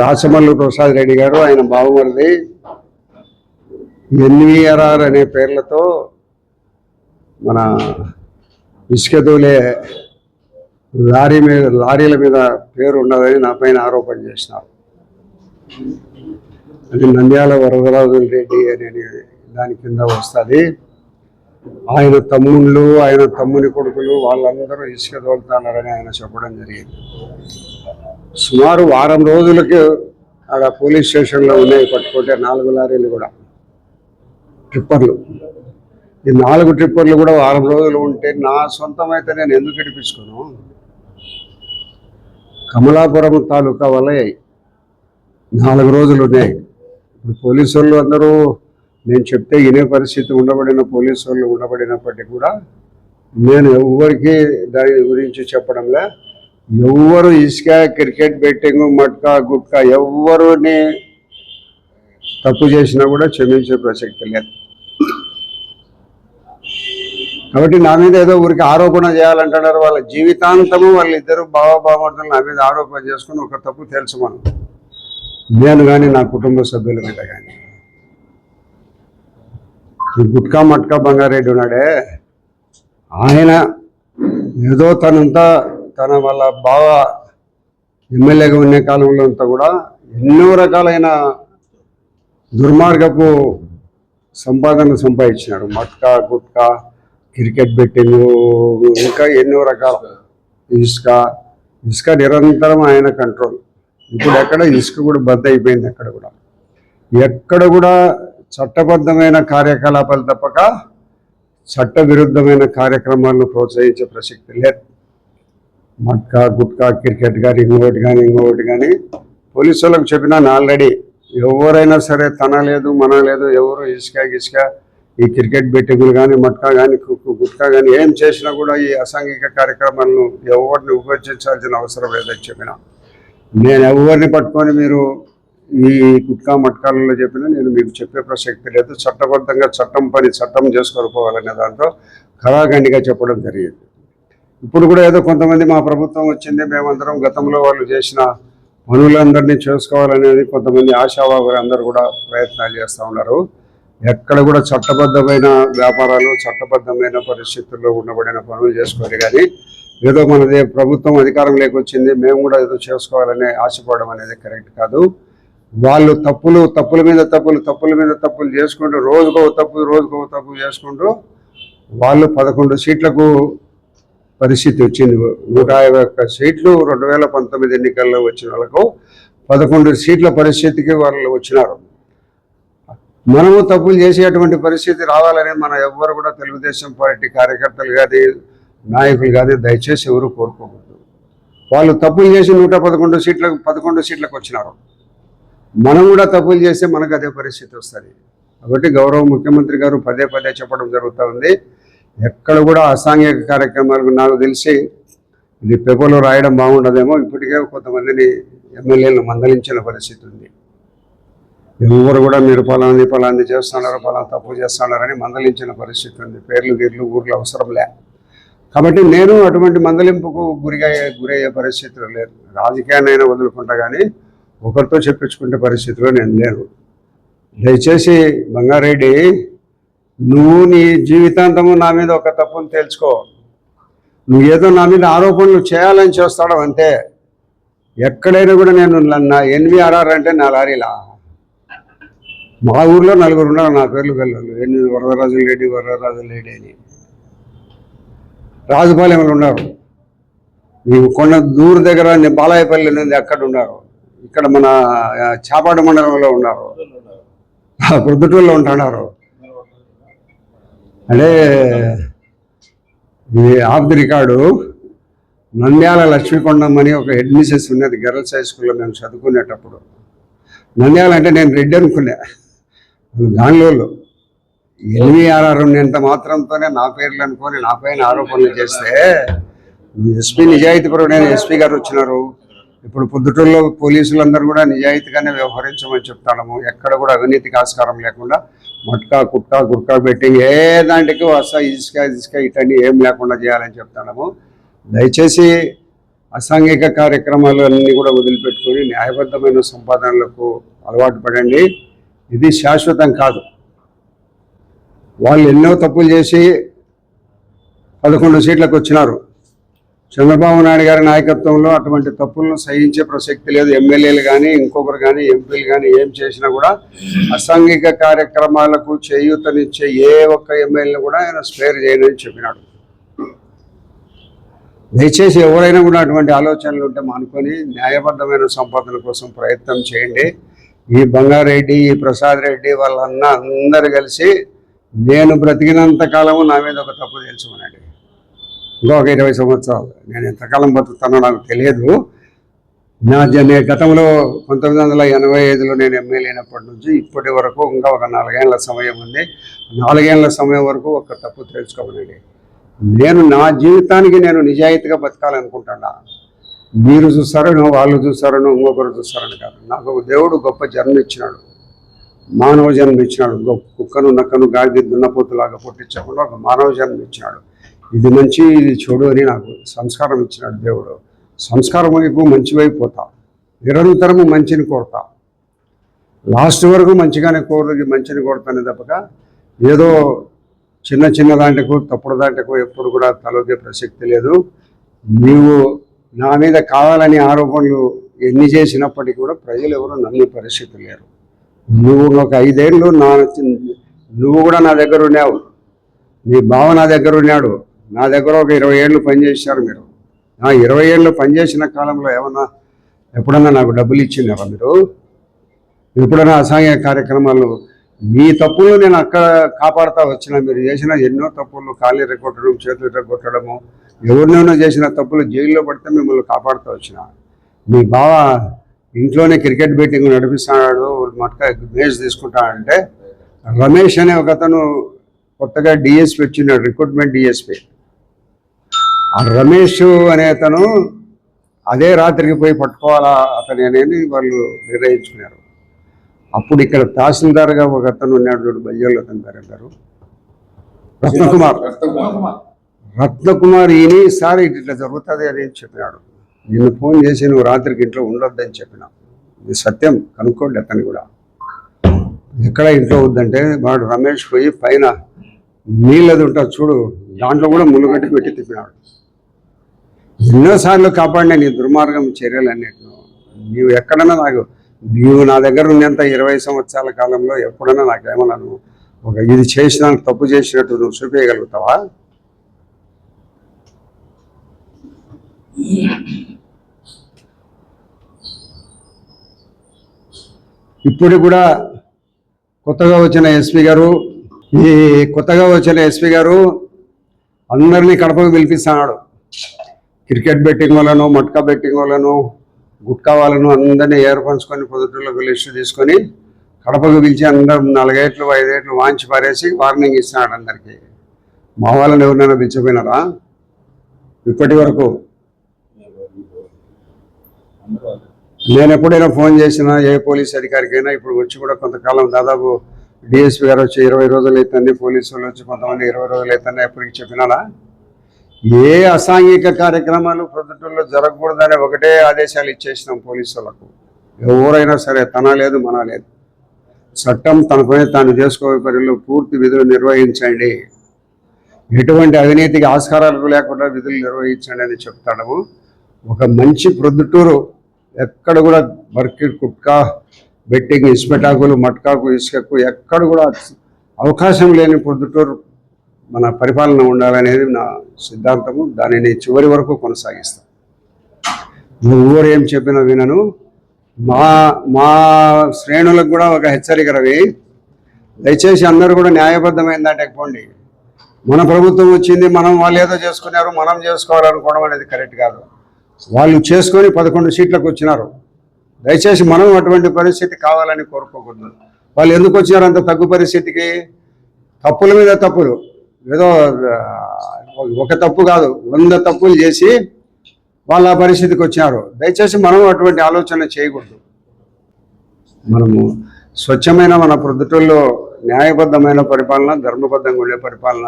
రాచమల్లు ప్రసాద్ రెడ్డి గారు ఆయన బావమరిది ఎన్విఆర్ఆర్ అనే పేర్లతో మన ఇసుక తోలే లారీ మీద లారీల మీద పేరు ఉన్నదని నా పైన ఆరోపణ చేసినారు. అది నంద్యాల వరదరాజు రెడ్డి అనే దాని కింద వస్తుంది. ఆయన తమ్ముళ్ళు ఆయన తమ్ముని కొడుకులు వాళ్ళందరూ ఇసుక తోలుతున్నారని ఆయన చెప్పడం జరిగింది. సుమారు వారం రోజులకి అక్కడ పోలీస్ స్టేషన్లో ఉన్నాయి పట్టుకుంటే నాలుగు లారీలు కూడా. ట్రిప్పర్లు. ఈ నాలుగు ట్రిప్పర్లు కూడా వారం రోజులు ఉంటే నా సొంతమైతే నేను ఎందుకు ఇడిపించుకోను కమలాపురం తాలూకా వలయ నాలుగు రోజులు ఉన్నాయి ఇప్పుడు పోలీసు వాళ్ళు అందరూ నేను చెప్తే ఇనే పరిస్థితి ఉండబడిన పోలీసు వాళ్ళు ఉండబడినప్పటికీ కూడా నేను ఎవరికి దాని గురించి చెప్పడంలే. ఎవ్వరు ఇసుక క్రికెట్ బెట్టింగ్ మట్కా గుట్కా ఎవ్వరుని తప్పు చేసినా కూడా క్షమించే ప్రసక్తి లేదు. కాబట్టి నా మీద ఏదో ఊరికి ఆరోపణ చేయాలంటున్నారు. వాళ్ళ జీవితాంతము వాళ్ళిద్దరు బావ బామర్దులు నా మీద ఆరోపణ చేసుకుని ఒక తప్పు తెలుసు మనం నేను కానీ నా కుటుంబ సభ్యుల మీద కానీ గుట్కా మట్కా బంగారెడ్డి ఉన్నాడే. ఆయన ఏదో తనంతా తన వాళ్ళ బావ ఎమ్మెల్యేగా ఉన్న కాలంలో అంతా కూడా ఎన్నో రకాలైన దుర్మార్గపు సంపాదన సంపాదించినాడు. మట్కా గుట్కా క్రికెట్ బెట్టింగ్ ఇంకా ఎన్నో రకాల ఇసుక. ఇసుక నిరంతరం ఆయన కంట్రోల్. ఇప్పుడు ఎక్కడ ఇసుక కూడా బద్ద అయిపోయింది ఎక్కడ కూడా. ఎక్కడ కూడా చట్టబద్ధమైన కార్యకలాపాలు తప్పక చట్టవిరుద్ధమైన కార్యక్రమాలను ప్రోత్సహించే ప్రసక్తి లేదు. మట్కా గుట్కా క్రికెట్ కానీ ఇంకొకటి కానీ ఇంకొకటి కానీ పోలీసు వాళ్ళకి చెప్పినాను ఆల్రెడీ ఎవరైనా సరే తన లేదు మన లేదు ఎవరు ఇసుక గిసుక ఈ క్రికెట్ బెట్టింగులు కానీ మట్కా కానీ గుట్కా కానీ ఏం చేసినా కూడా ఈ అసాంఘిక కార్యక్రమాలను ఎవరిని ఉపయోగించాల్సిన అవసరం లేదని చెప్పిన. నేను ఎవరిని పట్టుకొని మీరు ఈ గుట్కా మట్కాలలో చెప్పినా నేను మీకు చెప్పే ప్రసక్తి లేదు. చట్టబద్ధంగా చట్టం పని చట్టం చేసుకొని పోవాలనే దాంతో కళాఖండిగా చెప్పడం జరిగింది. ఇప్పుడు కూడా ఏదో కొంతమంది మా ప్రభుత్వం వచ్చింది మేమందరం గతంలో వాళ్ళు చేసిన పనులందరినీ చేసుకోవాలనేది కొంతమంది ఆశావాహులు అందరూ కూడా ప్రయత్నాలు చేస్తూ ఉన్నారు. ఎక్కడ కూడా చట్టబద్ధమైన వ్యాపారాలు చట్టబద్ధమైన పరిస్థితుల్లో ఉండబడిన పనులు చేసుకోవాలి కానీ ఏదో మనది ప్రభుత్వం అధికారం లేకొచ్చింది మేము కూడా ఏదో చేసుకోవాలని ఆశపడడం అనేది కరెక్ట్ కాదు. వాళ్ళు తప్పులు తప్పుల మీద తప్పులు తప్పుల మీద తప్పులు చేసుకుంటూ రోజుకో తప్పు రోజుకో తప్పు చేసుకుంటూ వాళ్ళు పదకొండు సీట్లకు పరిస్థితి వచ్చింది. నూట యాభై ఒక్క సీట్లు రెండు వేల పంతొమ్మిది ఎన్నికల్లో వచ్చిన వాళ్ళకు పదకొండు సీట్ల పరిస్థితికి వాళ్ళు వచ్చినారు. మనము తప్పులు చేసేటువంటి పరిస్థితి రావాలని మన ఎవ్వరు కూడా తెలుగుదేశం పార్టీ కార్యకర్తలు కానీ నాయకులు కానీ దయచేసి ఎవరు కోరుకోకూడదు. వాళ్ళు తప్పులు చేసి నూట పదకొండు సీట్లకు పదకొండు సీట్లకు వచ్చినారు. మనం కూడా తప్పులు చేస్తే మనకు అదే పరిస్థితి వస్తుంది. కాబట్టి గౌరవ ముఖ్యమంత్రి గారు పదే పదే చెప్పడం జరుగుతూ ఉంది. ఎక్కడ కూడా అసాంఘిక కార్యక్రమాలకు నాకు తెలిసి ఇది పేపర్లో రాయడం బాగుండదేమో. ఇప్పటికే కొంతమందిని ఎమ్మెల్యేలను మందలించిన పరిస్థితి ఉంది. ఎవరు కూడా మీరు పలాంది పలాంది చేస్తున్నారు పలానా తప్పు చేస్తున్నారని మందలించిన పరిస్థితి ఉంది. పేర్లు గీర్లు ఊర్లు అవసరం లే. కాబట్టి నేను అటువంటి మందలింపుకు గురిగా గురయ్యే పరిస్థితిలో లేదు. రాజకీయాన్నైనా వదులుకుంటా కానీ ఒకరితో చెప్పించుకునే పరిస్థితిలో నేను లేను. దయచేసి బంగారెడ్డి నువ్వు నీ జీవితాంతము నా మీద ఒక తప్పును తేల్చుకో. నువ్వు ఏదో నా మీద ఆరోపణలు చేయాలని చేస్తాడు అంతే ఎక్కడైనా కూడా నేను నా ఎన్విఆర్ఆర్ అంటే నా లారీలా? మా ఊర్లో నలుగురు ఉన్నారు నా పేర్లు పిల్లలు ఎన్ని వరదరాజు లేడీ వరదరాజు లేడీ అని. రాజుపాలెంలో ఉన్నారు. నువ్వు కొండ దూర దగ్గర బాలాయపల్లి నుండి అక్కడ ఉన్నారు. ఇక్కడ మన ఆ, చాపాడు మండలంలో ఉన్నారు. ప్రొద్దుటూరులో ఉంటున్నారు. అంటే ఇది off the record Nandyal Lakshmikondam అని ఒక హెడ్ మిసెస్ ఉన్నది గర్ల్స్ హై స్కూల్లో మేము చదువుకునేటప్పుడు. నంద్యాల అంటే నేను రెడ్డి అనుకున్నా గాండ్లోళ్ళు ఎన్వీఆర్ఆర్ ఉన్నంత మాత్రంతోనే నా పేర్లు అనుకొని నా పైన ఆరోపణలు చేస్తే ఎస్పీ నిజాయితీపరుడైన ఎస్పీ గారు వచ్చినారు. ఇప్పుడు పొద్దుటూరులో పోలీసులందరూ కూడా నిజాయితీగానే వ్యవహరించమని చెప్తాము ఎక్కడ కూడా అవినీతికి ఆస్కారం లేకుండా మట్కా కుట్కా గుట్కా పెట్టి ఏ దాంట్లోకి వస్తా ఇసుక ఇసుక ఇటన్నీ ఏం లేకుండా చేయాలని చెప్తాము దయచేసి అసాంఘిక కార్యక్రమాలు అన్నీ కూడా వదిలిపెట్టుకొని న్యాయబద్ధమైన సంపాదనలకు అలవాటు పడండి. ఇది శాశ్వతం కాదు. వాళ్ళు ఎన్నో తప్పులు చేసి పదకొండు సీట్లకు వచ్చినారు. చంద్రబాబు నాయుడు గారి నాయకత్వంలో అటువంటి తప్పులను సహించే ప్రసక్తి లేదు. ఎమ్మెల్యేలు కానీ ఇంకొకరు కానీ ఎంపీలు కానీ ఏం చేసినా కూడా అసాంఘిక కార్యక్రమాలకు చేయూతనిచ్చే ఏ ఒక్క ఎమ్మెల్యేని కూడా ఆయన స్పేర్ చేయనని చెప్పినాడు. దయచేసి ఎవరైనా కూడా అటువంటి ఆలోచనలు ఉంటే మానుకొని న్యాయబద్ధమైన సంపాదన కోసం ప్రయత్నం చేయండి. ఈ బంగారెడ్డి ఈ ప్రసాద్ రెడ్డి వాళ్ళన్న అందరు కలిసి నేను బ్రతికినంత కాలము నా మీద ఒక తప్పు తెలుసుకున్నాడు. ఇంకొక ఇరవై సంవత్సరాలు. నేను ఎంతకాలం బతుకుతానో నాకు తెలియదు. నా నేను గతంలో పంతొమ్మిది వందల ఎనభై ఐదులో నేను ఎమ్మెల్యే అయినప్పటి నుంచి ఇప్పటి వరకు ఇంకా ఒక నాలుగేళ్ళ సమయం ఉంది. నాలుగేళ్ళ సమయం వరకు ఒక తప్పు తెలుసుకోమనండి. నేను నా జీవితానికి నేను నిజాయితీగా బతకాలనుకుంటున్నా. మీరు చూస్తారనో వాళ్ళు చూస్తారనో ఇంకొకరు చూస్తారని కాదు. నాకు ఒక దేవుడు గొప్ప జన్మ ఇచ్చినాడు. మానవ జన్మ ఇచ్చినాడు. గొప్ప కుక్కను నక్కను గాడిద దున్నపోతులాగా పుట్టించకుండా ఒక మానవ జన్మ ఇచ్చినాడు. ఇది మంచి ఇది చెడు అని నాకు సంస్కారం ఇచ్చినాడు దేవుడు. సంస్కారం వైపు మంచి వైపు పోతా నిరంతరము మంచిని కోరుతా. లాస్ట్ వరకు మంచిగానే కోరు మంచిని కోరుతానే తప్పక. ఏదో చిన్న చిన్న దాంట్లో తప్పుడు దాంట్లో ఎప్పుడు కూడా తలొగే ప్రసక్తి లేదు. నీవు నా మీద కావాలని ఆరోపణలు ఎన్ని చేసినప్పటికీ కూడా ప్రజలు ఎవరు నమ్మే పరిస్థితి లేరు. నువ్వు ఒక ఐదేళ్ళు నా నువ్వు కూడా నా దగ్గర ఉన్నావు. నీ బావ నా దగ్గర ఉన్నాడు. నా దగ్గర ఒక ఇరవై ఏళ్ళు పనిచేశారు మీరు. నా ఇరవై ఏళ్ళు పనిచేసిన కాలంలో ఏమన్నా ఎప్పుడన్నా నాకు డబ్బులు ఇచ్చినారా మీరు? ఎప్పుడైనా అసహాయ కార్యక్రమాలు మీ తప్పులు నేను అక్కడ కాపాడుతా వచ్చిన మీరు చేసిన ఎన్నో తప్పులు ఖాళీ రెక్కొట్టడం చేతులు రెక్కొట్టడము ఎవరినైనా చేసిన తప్పులు జైల్లో పడితే మిమ్మల్ని కాపాడుతూ వచ్చిన. మీ బావ ఇంట్లోనే క్రికెట్ బెట్టింగ్ నడిపిస్తున్నాడు మట్క మేజ్ తీసుకుంటాడంటే రమేష్ అనే ఒక అతను కొత్తగా డిఎస్పీ వచ్చినాడు రిక్రూట్మెంట్ డిఎస్పీ రమేష్ అనే అతను అదే రాత్రికి పోయి పట్టుకోవాలా అతని అనేది వాళ్ళు నిర్ణయించుకున్నారు. అప్పుడు ఇక్కడ తహసీల్దార్గా ఒక అతను ఉన్నాడు చూడు బయ్యోళ్ళు అతని పేరు గారు రత్నకుమార్. రత్నకుమార్. ఈయన ఈసారి ఇట్లా జరుగుతుంది అని చెప్పినాడు. నిన్ను ఫోన్ చేసి నువ్వు రాత్రికి ఇంట్లో ఉండొద్దని చెప్పిన. ఇది సత్యం కనుక్కోండి అతన్ని కూడా. ఎక్కడ ఇంట్లో వద్దంటే వాడు రమేష్ పోయి పైన నీళ్ళది ఉంటుంది చూడు దాంట్లో కూడా ముళ్ళగడ్డి పెట్టి తిప్పినాడు. ఎన్నోసార్లు కాపాడిన నీ దుర్మార్గం చర్యలన్నిటిను నీవు ఎక్కడన్నా నాకు నీవు నా దగ్గర ఉన్నంత ఇరవై సంవత్సరాల కాలంలో ఎప్పుడన్నా నాకు ఒక ఇది చేసిన తప్పు చేసినట్టు నువ్వు చూపించగలుగుతావా ఇప్పుడు కూడా కొత్తగా వచ్చిన ఎస్పీ గారు ఈ కొత్తగా వచ్చిన ఎస్పీ గారు అందరినీ కడపకు పిలిపిస్తున్నాడు. క్రికెట్ బెట్టింగ్ వాళ్ళను మట్కా బెట్టింగ్ వాళ్ళను గుట్కా వాళ్ళను అందరినీ ఏర్పంచుకొని పొద్దుటలోకి లిస్టు తీసుకొని కడపకు పిలిచి అందరం నాలుగేట్లు ఐదేట్లు వాంచి పారేసి వార్నింగ్ ఇస్తున్నాడు అందరికీ. మా వాళ్ళని ఎవరినైనా పిలిచిపోయినారా? ఇప్పటి వరకు నేను ఎప్పుడైనా ఫోన్ చేసినా ఏ పోలీస్ అధికారికైనా ఇప్పుడు వచ్చి కూడా కొంతకాలం దాదాపు డిఎస్పీ గారు వచ్చి ఇరవై రోజులు అవుతుంది పోలీసు వాళ్ళు వచ్చి కొంతమంది ఇరవై రోజులు అవుతుంది ఎప్పటికి చెప్పినారా? ఏ అసాంఘిక కార్యక్రమాలు ప్రొద్దుటూరులో జరగకూడదని ఒకటే ఆదేశాలు ఇచ్చేసినాం పోలీసు వాళ్ళకు ఎవరైనా సరే తన లేదు మన లేదు. చట్టం తన పని తాను చేసుకోవే పరిలో పూర్తి విధులు నిర్వహించండి. ఎటువంటి అవినీతికి ఆస్కారాలు లేకుండా విధులు నిర్వహించండి అని చెప్తాడము. ఒక మంచి ప్రొద్దుటూరు ఎక్కడ కూడా బర్కి కుట్కా బెట్టింగ్ ఇసుపెటాకులు మట్కాకు ఇసుకకు ఎక్కడ కూడా అవకాశం లేని ప్రొద్దుటూరు మన పరిపాలన ఉండాలనేది నా సిద్ధాంతము. దానిని చివరి వరకు కొనసాగిస్తాను నువ్వు ఏం చెప్పినా వినను. మా మా శ్రేణులకు కూడా ఒక హెచ్చరిక రవి. దయచేసి అందరూ కూడా న్యాయబద్ధమైన దాంట్లోకి పోండి. మన ప్రభుత్వం వచ్చింది మనం వాళ్ళు ఏదో చేసుకున్నారు మనం చేసుకోవాలనుకోవడం అనేది కరెక్ట్ కాదు. వాళ్ళు చేసుకొని పదకొండు సీట్లకు వచ్చినారు. దయచేసి మనం అటువంటి పరిస్థితి కావాలని కోరుకోకూడదు. వాళ్ళు ఎందుకు వచ్చినారు అంత తగ్గు పరిస్థితికి? తప్పుల మీద తప్పులు. ఏదో ఒక తప్పు కాదు వంద తప్పులు చేసి వాళ్ళ పరిస్థితికి వచ్చినారు. దయచేసి మనం అటువంటి ఆలోచన చేయకూడదు. మనము స్వచ్ఛమైన మన ప్రొద్దుటల్లో న్యాయబద్ధమైన పరిపాలన ధర్మబద్ధంగా ఉండే పరిపాలన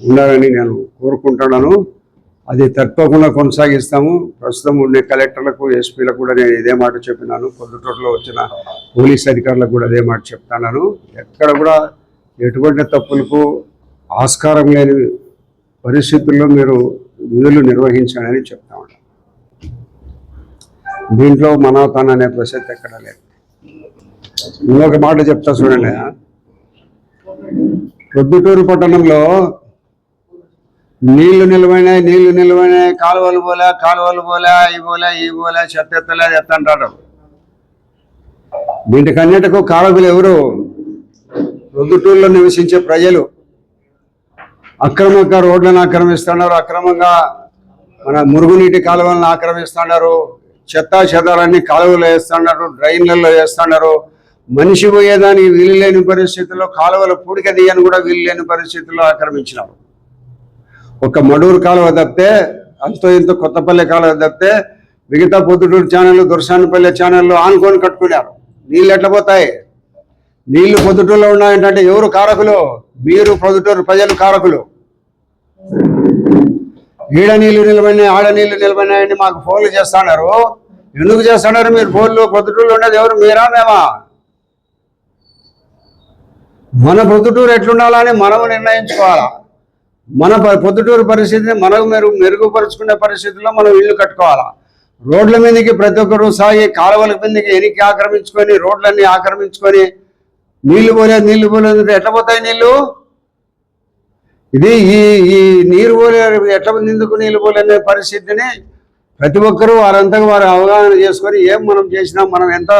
ఉండాలని నేను కోరుకుంటున్నాను. అది తప్పకుండా కొనసాగిస్తాము. ప్రస్తుతం ఉండే కలెక్టర్లకు ఎస్పీలకు కూడా నేను ఇదే మాట చెప్పినాను. పొద్దుటూరులో వచ్చిన పోలీస్ అధికారులకు కూడా అదే మాట చెప్తున్నాను. ఎక్కడ కూడా ఎటువంటి తప్పులకు ఆస్కారం లేని పరిస్థితుల్లో మీరు విధులు నిర్వహించాలని చెప్తా ఉంటాం దీంట్లో మనవతన అనే ప్రసక్తి ఎక్కడ లేదు. ఇంకొక మాట చెప్తా చూడండి. ప్రొద్దుటూరు పట్టణంలో నీళ్ళు నిలవైనాయి నీళ్ళు నిలవైనాయి కాలువలు పోలే కాలువలు పోలే ఈ పోలే ఈ పోలే చెత్త ఎత్తలే చెత్త అంటారు. వీటికన్నిటికు కారకులు ఎవరు? ప్రొద్దుటూరులో నివసించే ప్రజలు. అక్రమంగా రోడ్లను ఆక్రమిస్తున్నారు. అక్రమంగా మన మురుగునీటి కాలువలను ఆక్రమిస్తున్నారు. చెత్తా చెదాలన్నీ కాలువలు వేస్తున్నారు. డ్రైన్లలో వేస్తున్నారు. మనిషి పోయేదానికి వీలు లేని పరిస్థితుల్లో కాలువలు పూడిక తీయని కూడా వీలు లేని పరిస్థితుల్లో ఆక్రమించినారు. ఒక మడూరు కాలువ తప్పితే అంతో ఇంతో కొత్తపల్లి కాలువ తప్పితే మిగతా పొద్దుటూరు ఛానళ్ళు దుర్శానపల్లి ఛానళ్ళు ఆనుకొని కట్టుకున్నారు. నీళ్ళు ఎట్లా పోతాయి? నీళ్ళు పొద్దుటూరులో ఉన్నాయంటే ఎవరు కారకులు? మీరు పొద్దుటూరు ప్రజలు కారకులు. ఈడ నీళ్ళు నిలబడినాయి ఆడ నీళ్ళు నిలబడినాయని మాకు ఫోన్లు చేస్తున్నారు. ఎందుకు చేస్తున్నారు మీరు ఫోన్లు? పొద్దుటూరులో ఉండేది ఎవరు? మీరా మేమా? మన పొద్దుటూరు ఎట్లుండాలని మనం నిర్ణయించుకోవాలా? మన ప- పొద్దుటూరు పరిస్థితిని మనకు మెరుగు మెరుగుపరుచుకునే పరిస్థితుల్లో మనం ఇల్లు కట్టుకోవాలా? రోడ్ల మీదకి ప్రతి ఒక్కరు సాగి కాలువల మీదకి ఎనికి ఆక్రమించుకొని రోడ్లన్నీ ఆక్రమించుకొని నీళ్ళు పోలేదు నీళ్ళు పోలేదు ఎట్లా పోతాయి నీళ్ళు? ఇది ఈ ఈ నీరు పోలే ఎట్లా ఎందుకు నీళ్ళు పోలేని పరిస్థితిని ప్రతి ఒక్కరూ వారంతా వారు అవగాహన చేసుకొని ఏం మనం చేసినాం మనం ఎంత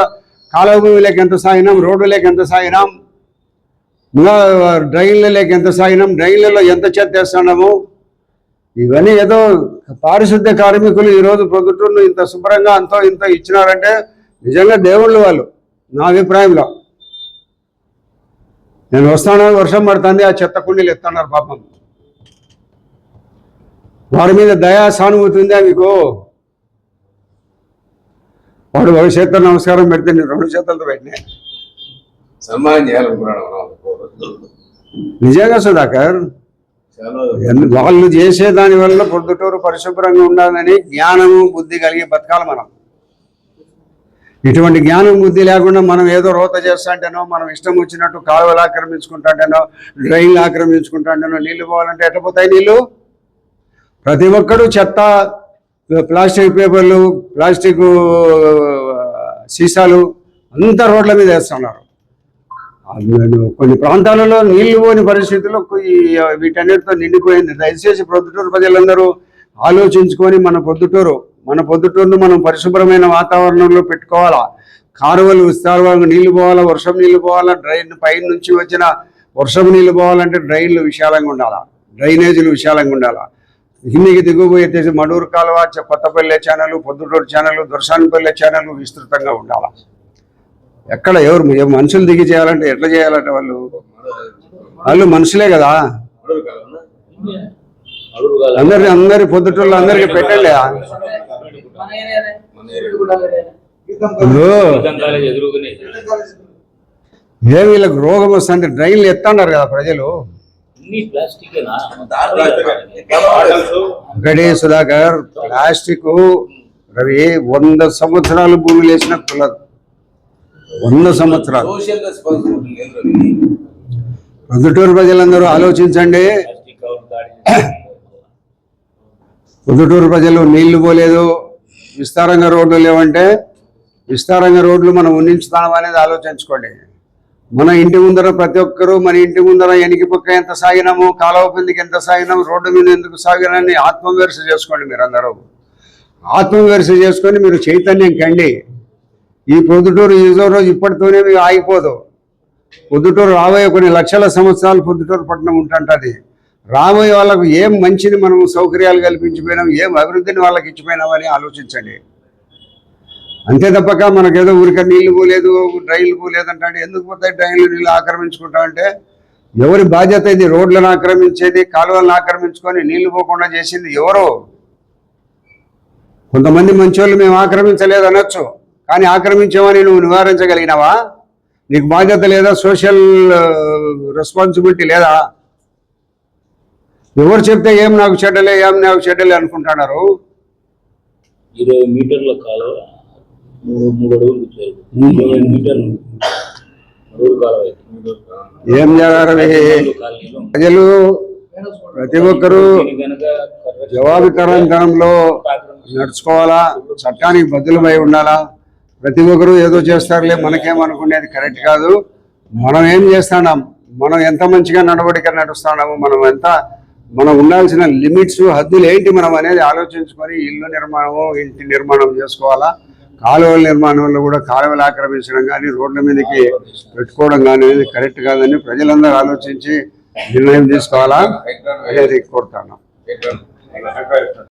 కాలువ భూమిలోకి ఎంత సాగినాం రోడ్డులోకి ఎంత సాగినాం ఇంకా డ్రైన్లలోకి ఎంత సాగినాం డ్రైన్లలో ఎంత చెత్త వేస్తున్నాము ఇవన్నీ ఏదో పారిశుద్ధ్య కార్మికులు ఈరోజు ప్రొద్దుటూరును ఇంత శుభ్రంగా అంతో ఇంత ఇచ్చినారంటే నిజంగా దేవుళ్ళు వాళ్ళు నా అభిప్రాయంలో. నేను వస్తాను వర్షం పడుతుంది ఆ చెత్త కుండీలు ఎత్తున్నారు పాపం. వారి మీద దయా సానుభూతి ఉందా మీకు? వాడు ఒక చేత్తో నమస్కారం పెడితే నేను రెండు చేతులతో పెట్టినా. సన్మానం చేయాలనుకున్నాడు మనం నిజంగా సుధాకర్ వాళ్ళు చేసే దాని వల్ల పొద్దుటూరు పరిశుభ్రంగా ఉండాలని జ్ఞానము బుద్ధి కలిగి బతకాలి మనం. ఇటువంటి జ్ఞానం బుద్ధి లేకుండా మనం ఏదో రోత చేస్తాంటేనో మనం ఇష్టం వచ్చినట్టు కాలువలు ఆక్రమించుకుంటాంటేనో డ్రైన్లు ఆక్రమించుకుంటాంటేనో నీళ్ళు పోవాలంటే ఎట్లా పోతాయి నీళ్ళు ప్రతి ఒక్కడు చెత్త ప్లాస్టిక్ పేపర్లు ప్లాస్టిక్ సీసాలు అంతా రోడ్ల మీద వేస్తున్నారు. కొన్ని ప్రాంతాలలో నీళ్ళు పోని పరిస్థితుల్లో వీటన్నిటితో నిండిపోయింది. దయచేసి ప్రొద్దుటూరు ప్రజలందరూ ఆలోచించుకొని మన పొద్దుటూరు మన పొద్దుటూరును మనం పరిశుభ్రమైన వాతావరణంలో పెట్టుకోవాలా? కాలువలు విస్తారంగా నీళ్ళు పోవాలా? వర్షం నీళ్ళు పోవాలా? డ్రైన్ పైన నుంచి వచ్చిన వర్షం నీళ్ళు పోవాలంటే డ్రైన్లు విశాలంగా ఉండాలా? డ్రైనేజీలు విశాలంగా ఉండాలా? కిందికి దిగుపోయేసి మడూరు కాలువ Kothapalle channel Proddatur channel Dorasanipalle channel విస్తృతంగా ఉండాలా? ఎక్కడ ఎవరు మనుషులు దిగి చేయాలంటే ఎట్లా చేయాలంటే వాళ్ళు? వాళ్ళు మనుషులే కదా? అందరి అందరి పొద్దుటూళ్ళు అందరికి పెట్టండి ఏ వీళ్ళకి రోగం వస్తుంది డ్రైన్లు ఎత్తన్నారు కదా ప్రజలు. ఒకటి సుధాకర్ ప్లాస్టిక్ రవి వంద సంవత్సరాలు భూమి లేచిన కులదు వంద సంవత్సరాలు. పొద్దుటూరు ప్రజలందరూ ఆలోచించండి. పొద్దుటూరు ప్రజలు నీళ్ళు పోలేదు. విస్తారంగా రోడ్లు లేవంటే విస్తారంగా రోడ్లు మనం ఉండించుతాం అనేది ఆలోచించుకోండి. మన ఇంటి ముందర ప్రతి ఒక్కరూ మన ఇంటి ముందర ఎనికి పక్క ఎంత సాగినాము కాలువ కిందకి ఎంత సాగినాము రోడ్డు మీద ఎందుకు సాగినాన్ని ఆత్మవిమర్శ చేసుకోండి మీరందరూ. ఆత్మవిమర్శ చేసుకొని మీరు చైతన్యం కండి. ఈ పొద్దుటూరు ఈజో రోజు ఇప్పటితోనే మీకు ఆగిపోదు. పొద్దుటూరు రాబోయే కొన్ని లక్షల సంవత్సరాలు పొద్దుటూరు పట్టణం ఉంటుంటుంది. రాబోయే వాళ్ళకు ఏం మంచిని మనం సౌకర్యాలు కల్పించిపోయినాం ఏం అభివృద్ధిని వాళ్ళకి ఇచ్చిపోయినామని ఆలోచించండి. అంతే తప్పక మనకేదో ఊరికే నీళ్ళు పోలేదు డ్రైన్లు పోలేదు అంటే ఎందుకు పోతాయి డ్రైన్లు నీళ్ళు ఆక్రమించుకుంటా అంటే ఎవరి బాధ్యత ఇది? రోడ్లను ఆక్రమించేది కాలువలను ఆక్రమించుకొని నీళ్ళు పోకుండా చేసింది ఎవరు? కొంతమంది మంచోళ్ళు మేము ఆక్రమించలేదు అనొచ్చు కానీ ఆక్రమించామని నువ్వు నివారించగలిగినావా? నీకు బాధ్యత లేదా? సోషల్ రెస్పాన్సిబిలిటీ లేదా? ఎవరు చెప్తే ఏం నాకు చెడ్డలే ఏం నాకు చెడ్డలే అనుకుంటున్నారు? ఇరవై మీటర్ల కాలువ మూడు మూడు అడుగులు చేరు ఇరవై మీటర్లు మూడు కాలువ అయితే. ఏం చేయాలి? ప్రజలు ప్రతి ఒక్కరూ జవాబుతనంలో నడుచుకోవాలా? చట్టానికి బద్దులమై ఉండాలా? ప్రతి ఒక్కరూ ఏదో చేస్తారులే మనకేమనుకునేది కరెక్ట్ కాదు. మనం ఏం చేస్తున్నాం? మనం ఎంత మంచిగా నడవడిక నడుస్తున్నాము మనం ఎంత మనం ఉండాల్సిన లిమిట్స్ హద్దులు ఏంటి మనం అనేది ఆలోచించుకొని ఇల్లు నిర్మాణము ఇంటి నిర్మాణం చేసుకోవాలా? కాలువల నిర్మాణంలో కూడా కాలువలు ఆక్రమించడం కానీ రోడ్ల మీదకి పెట్టుకోవడం కానీ అనేది కరెక్ట్ కాదని ప్రజలందరూ ఆలోచించి నిర్ణయం తీసుకోవాలా? అనేది కోరుతాను